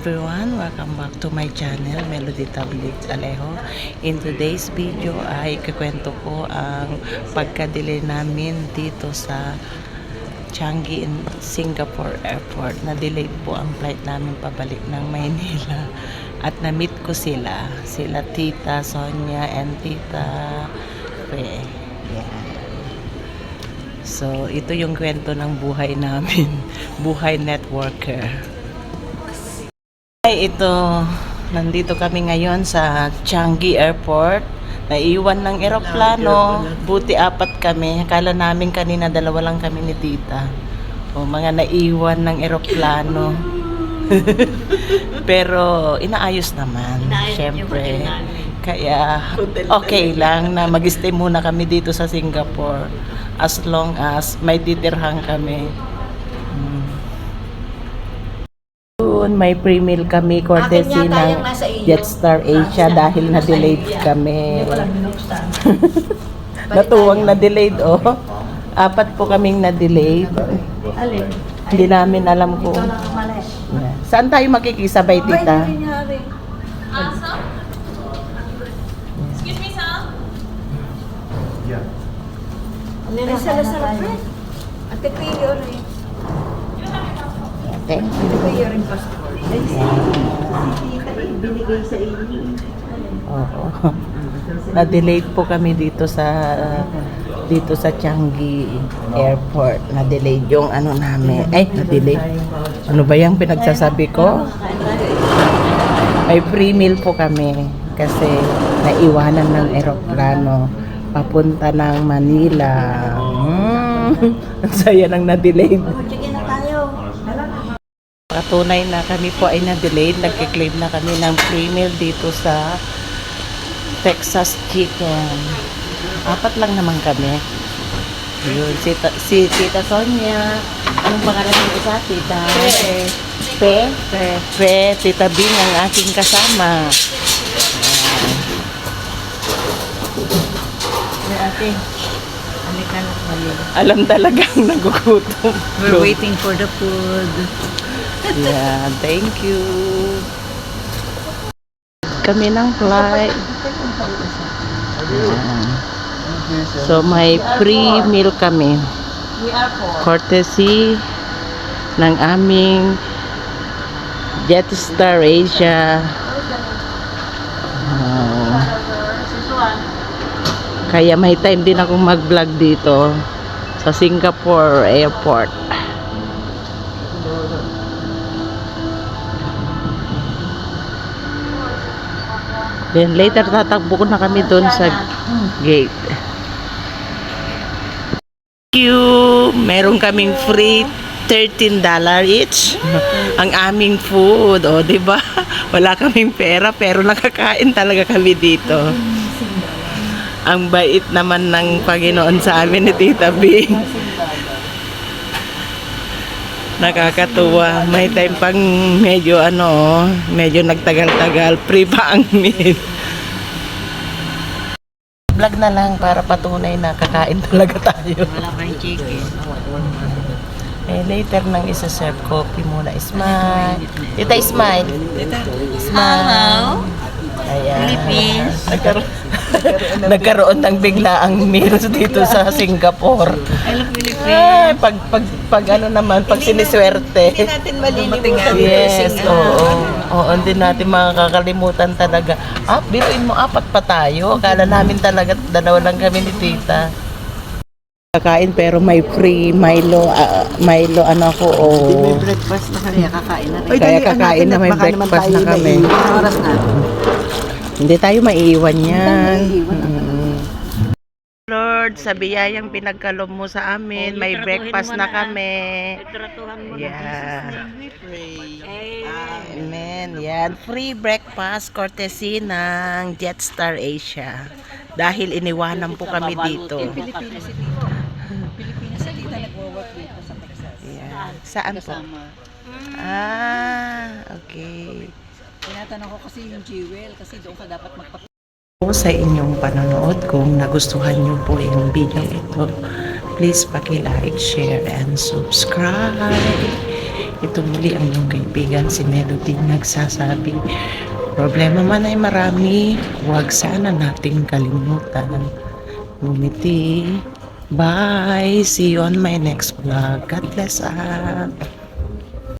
everyone! Welcome back to my channel, Melody Tablet Alejo. In today's video ay kikwento ko ang pagkadili namin dito sa Changi in Singapore Airport. Na-delayed po ang flight namin pabalik ng Maynila. At na-meet ko sila. Sila Tita Sonia and Tita Fe. So, ito yung kwento ng buhay namin. Buhay networker. Ay, ito. Nandito kami ngayon sa Changi Airport. Naiwan ng eroplano. Buti apat kami. Akala namin kanina dalawa lang kami ni tita. O mga naiwan ng eroplano. Pero inaayos naman. Siyempre. Kaya okay lang na mag-stay muna kami dito sa Singapore as long as may titirhan kami. Mm. Yun, may pre-meal kami courtesy ng. Jetstar Asia dahil na-delayed kami. Balik Natuwang na-delayed, oh. Apat po kaming na-delayed. Alin? Hindi namin alam kung... Yeah. Saan tayo makikisabay, tita? Excuse me, sir. Ay, sala-sala, friend. At pipili you. Pipili rin passport. Ay, binigay sa inyo. Oo. Na-delayed po kami dito sa dito sa Changi Airport. Na-delayed yung ano namin. Ay, na-delayed. Ano ba yung pinagsasabi ko? May free meal po kami kasi naiwanan ng eroplano papunta ng Manila. Mm, ang saya nang na-delayed. Sige na kami po ay na-delayed. Nagkiklaim na kami ng free meal dito sa Texas Chicken. Apat lang naman kami. Yun, si, ta- si Tita Sonia. Anong pangalan ng isa? Tita? Pe. Pe. Pe. Tita Bing ang aking kasama. Ayan. tayo. Alam talagang nagugutom. We're waiting for the food. Yeah, thank you. Kami ng flight. Ayan. So, may free meal kami. Courtesy ng aming Jetstar Asia. Kaya may time din akong mag-vlog dito sa Singapore Airport. Then later tatakbo ko na kami doon sa gate. Thank you. Meron kaming free $13 each. Ang aming food, o, di ba? Wala kaming pera pero nakakain talaga kami dito. Ang bait naman ng Panginoon sa amin ni Tita Bing. Nakakatuwa. May time pang medyo ano, medyo nagtagal-tagal. Free pa ang meal. Vlog na lang para patunay na kakain talaga tayo. Wala pa yung chicken. Eh, later nang isa-serve coffee muna. Smile. Tita, smile. Smile. Ayan. Philippines. Nagkaroon, nagkaroon ng biglaang meals dito sa Singapore. I love Philippines. Ay, pag, pag, pag ano naman, pag siniswerte. Hindi natin malilimutan. Yes, oo. Oo, hindi natin makakalimutan talaga. Ah, biruin mo, apat pa tayo. Akala namin talaga dalawa lang kami ni tita. Kakain pero may free Milo, ah, Milo ano ko, oh. May breakfast na kaya kakain na rin. Kaya kakain na may breakfast na kami. Oras na? Hindi tayo maiiwan yan. maiiwan. Lord, sa biyayang pinagkalom mo sa amin, may breakfast na kami. Tratuhan mo Yeah. Amen. Yan. Free breakfast courtesy ng Jetstar Asia. Dahil iniwanan po kami dito. Pilipinas si Tita nagwo-work dito sa Texas. Saan po? Ah. Tinatanong ko kasi yung jewel kasi doon ka dapat magpa po sa inyong panonood. Kung nagustuhan niyo po yung video ito, please paki-like, share, and subscribe. Ito muli ang iyong kaibigan si Melody nagsasabi, problema man ay marami, huwag sana nating kalimutan. Ngumiti. Bye! See you on my next vlog. God bless us!